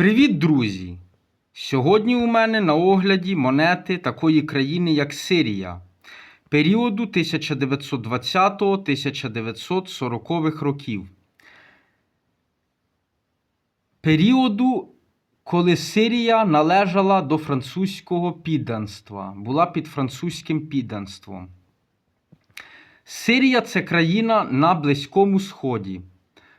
Привіт, друзі! Сьогодні у мене на огляді монети такої країни, як Сирія, періоду 1920-1940 років. Періоду, коли Сирія належала до французького підданства, була під французьким підданством. Сирія це країна на Близькому Сході,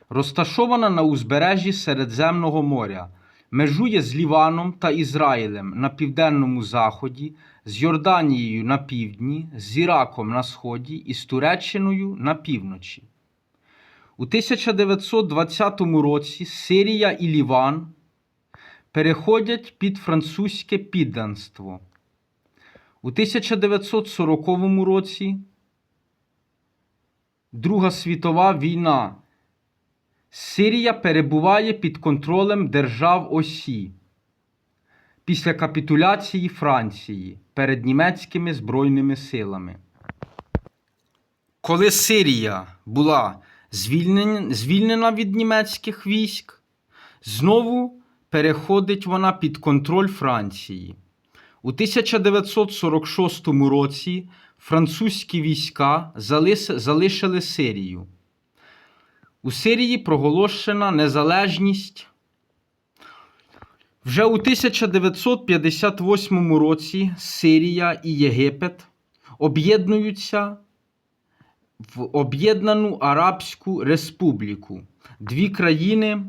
розташована на узбережжі Середземного моря, межує з Ліваном та Ізраїлем на південному заході, з Йорданією на півдні, з Іраком на сході і з Туреччиною на півночі. У 1920 році Сирія і Ліван переходять під французьке підданство. У 1940 році Друга світова війна. Сирія перебуває під контролем держав Осі після капітуляції Франції перед німецькими збройними силами. Коли Сирія була звільнена, від німецьких військ, знову переходить вона під контроль Франції. У 1946 році французькі війська залишили Сирію. У Сирії проголошена незалежність. Вже у 1958 році Сирія і Єгипет об'єднуються в Об'єднану Арабську Республіку. Дві країни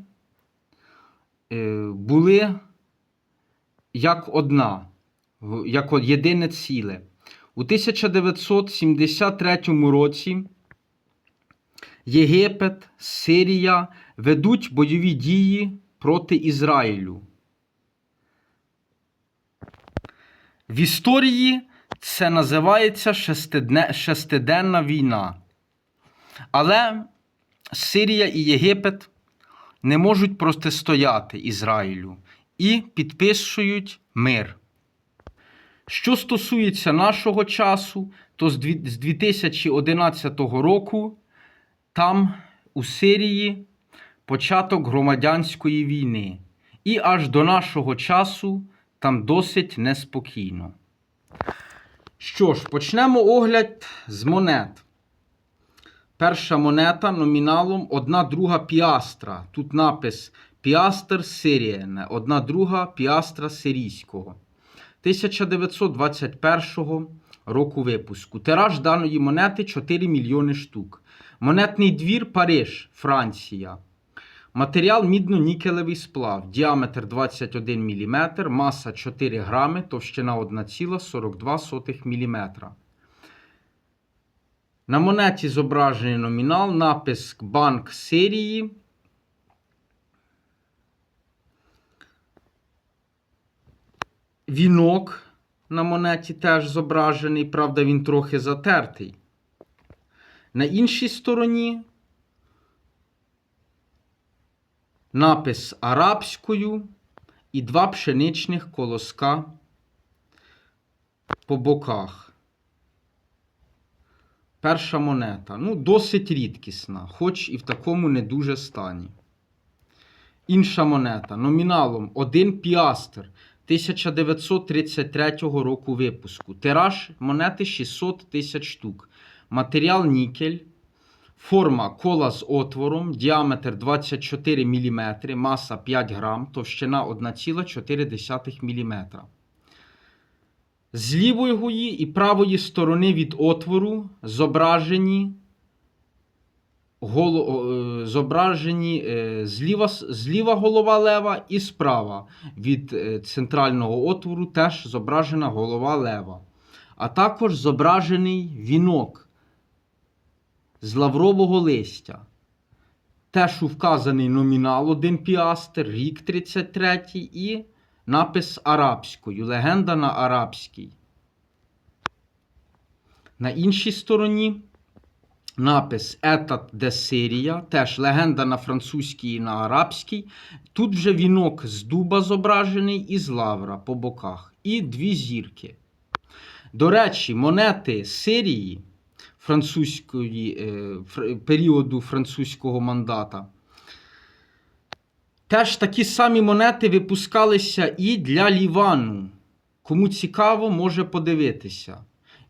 е, були як одна, як єдине ціле. У 1973 році Єгипет, Сирія ведуть бойові дії проти Ізраїлю. В історії це називається шестиденна війна. Але Сирія і Єгипет не можуть протистояти Ізраїлю і підписують мир. Що стосується нашого часу, то з 2011 року там у Сирії початок громадянської війни. І аж до нашого часу там досить неспокійно. Що ж, почнемо огляд з монет. Перша монета номіналом 1 друга піастра. Тут напис Піастр Сирієне, 1 друга піастра сирійського. 1921 року випуску. Тираж даної монети 4 мільйони штук. Монетний двір Париж, Франція. Матеріал мідно-нікелевий сплав. Діаметр 21 мм, маса 4 грами, товщина 1,42 мм. На монеті зображений номінал, напис Банк Сирії. Вінок на монеті теж зображений, правда, він трохи затертий. На іншій стороні напис арабською і два пшеничних колоска по боках. Перша монета. Ну, досить рідкісна, хоч і в такому не дуже стані. Інша монета номіналом 1 піастр 1933 року випуску. Тираж монети 600 тисяч штук. Матеріал нікель. Форма кола з отвором, діаметр 24 мм, маса 5 грам, товщина 1,4 мм. З лівої і правої сторони від отвору зображені, голо, е, зображені е, зліва, зліва голова лева і справа від е, центрального отвору теж зображена голова лева. А також зображений вінок з лаврового листя. Теж вказаний номінал 1 піастер, рік 33 і напис арабською, легенда на арабській. На іншій стороні напис Етат де Сирія, теж легенда на французькій і на арабській. Тут вже вінок з дуба зображений і з лавра по боках. І дві зірки. До речі, монети Сирії французької, е, періоду французького мандата Теж такі самі монети випускалися і для Лівану. Кому цікаво, може подивитися.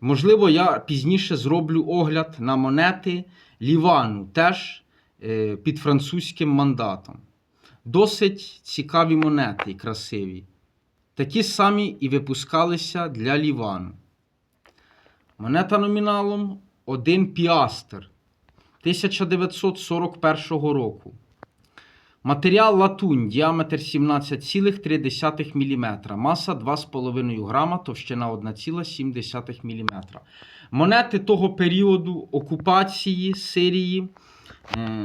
Можливо, я пізніше зроблю огляд на монети Лівану, теж е, під французьким мандатом. Досить цікаві монети і красиві. Такі самі і випускалися для Лівану. Монета номіналом 1 піастер 1941 року. Матеріал латунь, діаметр 17,3 мм, маса 2,5 грама, товщина 1,7 мм. Монети того періоду окупації Сирії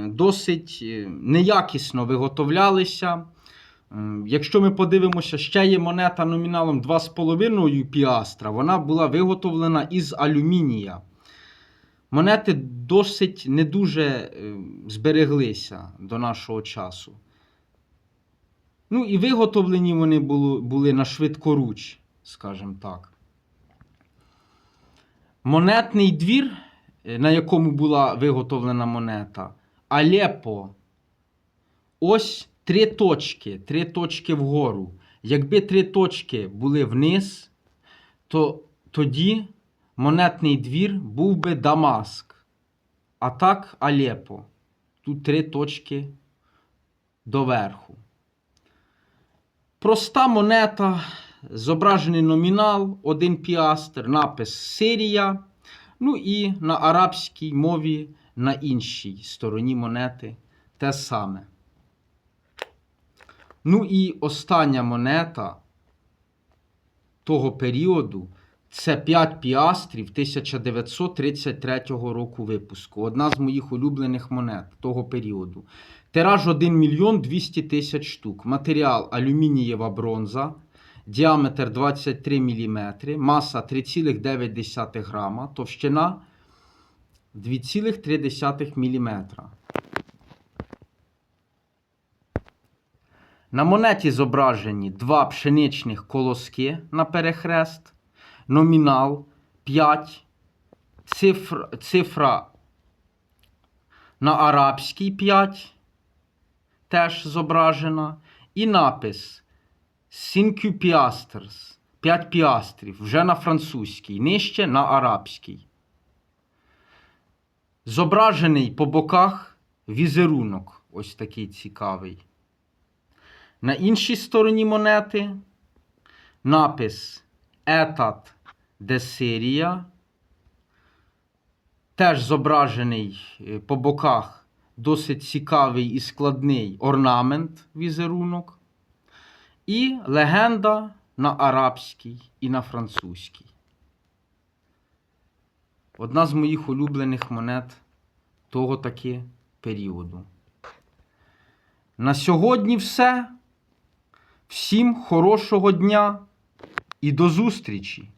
досить е, неякісно виготовлялися. Якщо ми подивимося, ще є монета номіналом 2,5 піастра, вона була виготовлена із алюмінія. Монети досить не дуже е, збереглися до нашого часу. Ну і виготовлені вони були, на швидкоруч, скажімо так. Монетний двір, е, на якому була виготовлена монета, Алепо. Ось три точки, три точки вгору. Якби три точки були вниз, то тоді монетний двір був би Дамаск. А так Алепо. Тут три точки доверху. Проста монета, зображений номінал, один піастер, напис Сирія. Ну і на арабській мові на іншій стороні монети те саме. Ну і остання монета того періоду це 5 піастрів 1933 року випуску. Одна з моїх улюблених монет того періоду. Тираж 1 мільйон 200 тисяч штук. Матеріал алюмінієва бронза. Діаметр 23 мм, маса 3,9 грама, товщина 2,3 мм. На монеті зображені два пшеничних колоски на перехрест, номінал 5, цифра, цифра на арабській 5 теж зображена, і напис Cinque Piastres 5 піастрів вже на французькій, нижче на арабській. Зображений по боках візерунок, ось такий цікавий. На іншій стороні монети напис Етат де Сирія. Теж зображений е, по боках досить цікавий і складний орнамент візерунок. І легенда на арабській і на французькій. Одна з моїх улюблених монет того таки періоду. На сьогодні все. Всім хорошого дня і до зустрічі!